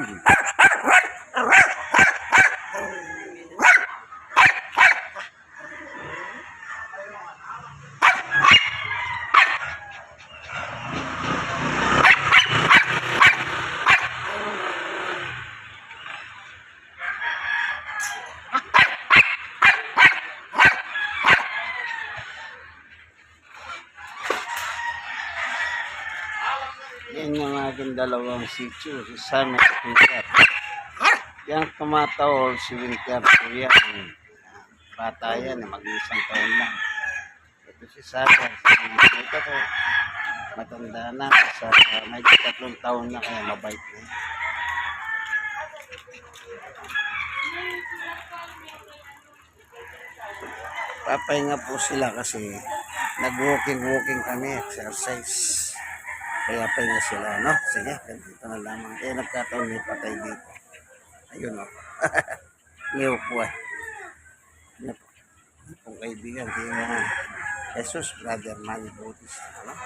বুঝি Yan yung aking dalawang sitio, si Sam at Winter. Yang tumataol si Winter po yan. Bata yan, mag-isang taon lang. Ito si Sara, si Ito ko, matanda na, sa may tatlong taon na kaya mabait na. Papahinga po sila kasi nag-walking-walking kami, exercise. Kaya pahinga sila, no? Sige, ganito na lamang. Eh, nagkataon may patay dito. Ayun, no? may upuan. Ano? Ano pong kaibigan? Kaya Jesus, Brother Manny Bautista, no?